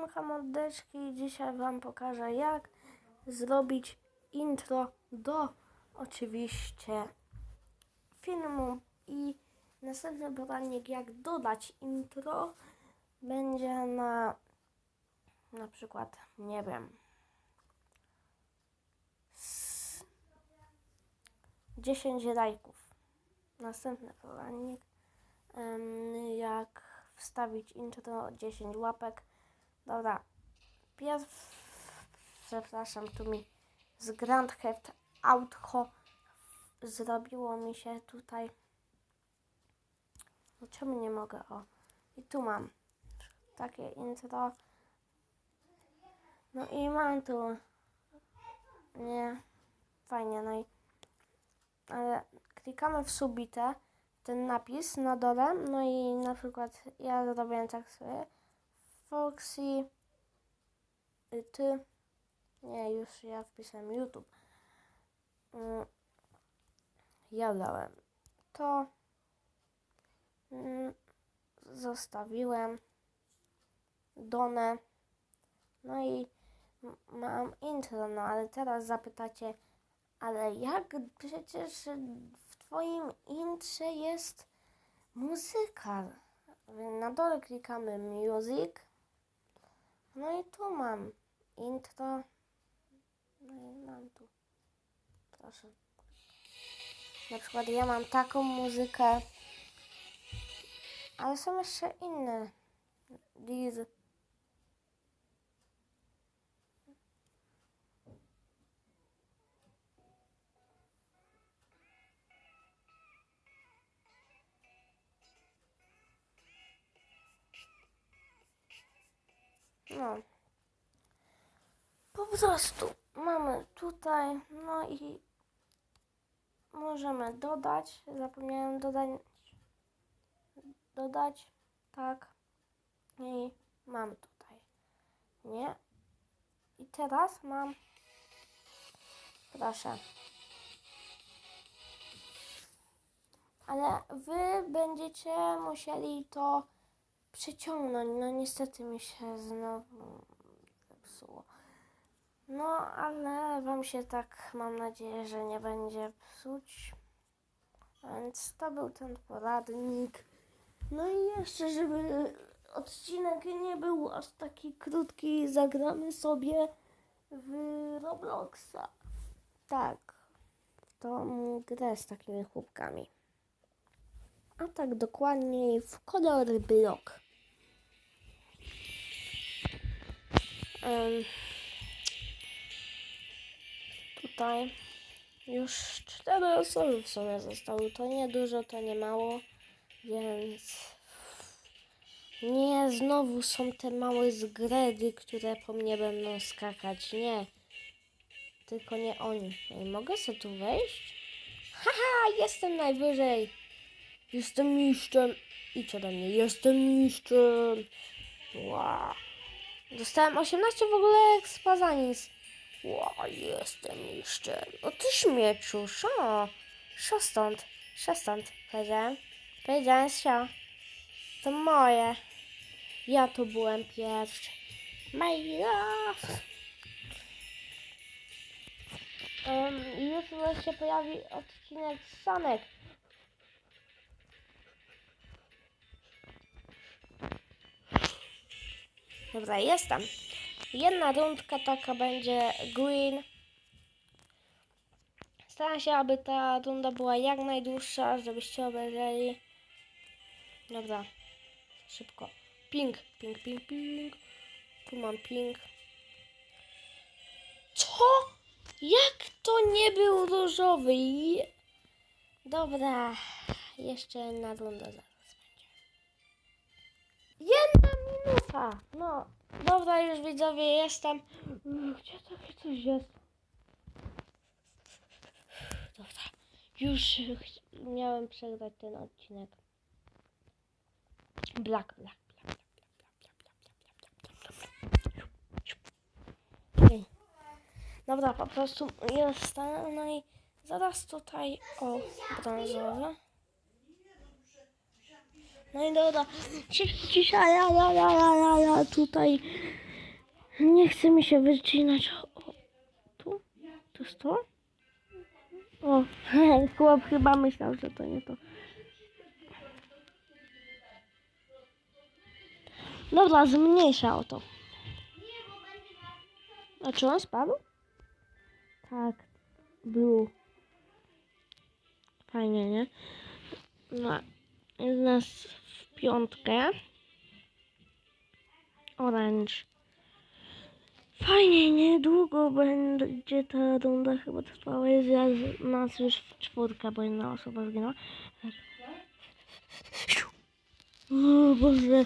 Siemka mordeczki, dzisiaj wam pokażę jak zrobić intro do oczywiście filmu i następny poradnik jak dodać intro będzie na na przykład, nie wiem z 10 lajków. Następny poradnik jak wstawić intro 10 łapek. Dobra, pierw, przepraszam, tu mi z Grand Theft Auto zrobiło mi się tutaj. No czemu nie mogę? O, i tu mam takie intro. No i mam tu. Nie, fajnie, no i. Ale klikamy w subitę, ten napis na dole, no i na przykład ja zrobiłem tak sobie. Foxy, y, ty, nie, już ja wpisałem YouTube. Mm, Ja dałem to, Mm, zostawiłem Donę, no i mam intro, no ale teraz zapytacie, ale jak przecież w twoim intrze jest muzyka? Na dole klikamy music. No i tu mam intro. No i mam tu. Proszę. Na przykład ja mam taką muzykę. Ale są jeszcze inne. These. No. Po prostu mamy tutaj, no i możemy dodać. Zapomniałem dodać. Dodać, tak. I mam tutaj. Nie. I teraz mam. Proszę. Ale wy będziecie musieli to przeciągnąć. No niestety mi się znowu zepsuło. No, ale wam się tak mam nadzieję, że nie będzie psuć. Więc to był ten poradnik. No i jeszcze, żeby odcinek nie był aż taki krótki, zagramy sobie w Robloxa. Tak, tą grę z takimi chłopkami. A tak dokładniej w Color Block. Tutaj już cztery osoby w sumie zostały. To nie dużo, to nie mało, więc nie, znowu są te małe zgredy, które po mnie będą skakać. Nie, tylko nie oni. Ej, mogę sobie tu wejść? Haha, jestem najwyżej. Jestem mistrzem. Idź ode mnie, jestem mistrzem. Wow. Dostałem 18 w ogóle expa za nic. Wow, jestem mistrzem. O ty śmieciu, szo. Szo stąd. Szo stąd, powiedziałem. Powiedziałem szo. To moje. Ja tu byłem pierwszy. My love. Um, jutro się pojawi odcinek Sanek. Dobra, jestem. Jedna rundka taka będzie green. Staram się, aby ta runda była jak najdłuższa, żebyście obejrzeli. Dobra, szybko. Ping, ping, ping, ping. Tu mam ping. Co? Jak to nie był różowy? Dobra, jeszcze jedna runda zaraz będzie. Jedna a, no. Dobra, już widzowie, jestem. Gdzie takie coś jest? Dobra. Już miałem przegrać ten odcinek. Black, black. Dobra, po prostu jest, no i zaraz tutaj, o, brązowe. No i dobra, ci- dzisiaj ja, ja, ja, ja, ja, tutaj Nie chce mi się wycinać. O, tu? To jest to? O, chłop chyba myślał, że to nie to. Dobra, zmniejsza o to. A czy on spadł? Tak, był. Fajnie, nie? No, jest nas piątkę. Orange. Fajnie, niedługo będzie ta runda chyba trwała. Jest nas już w czwórkę, bo jedna osoba zginęła. O Boże,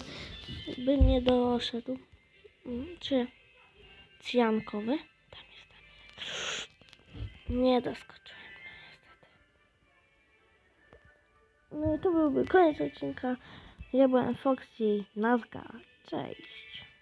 by nie doszedł. Mm, Czy cjankowy? Tam jest, tam jest. Nie doskoczyłem, no niestety. No i to byłby koniec odcinka. Ja byłem Foxy, Nazga. Cześć.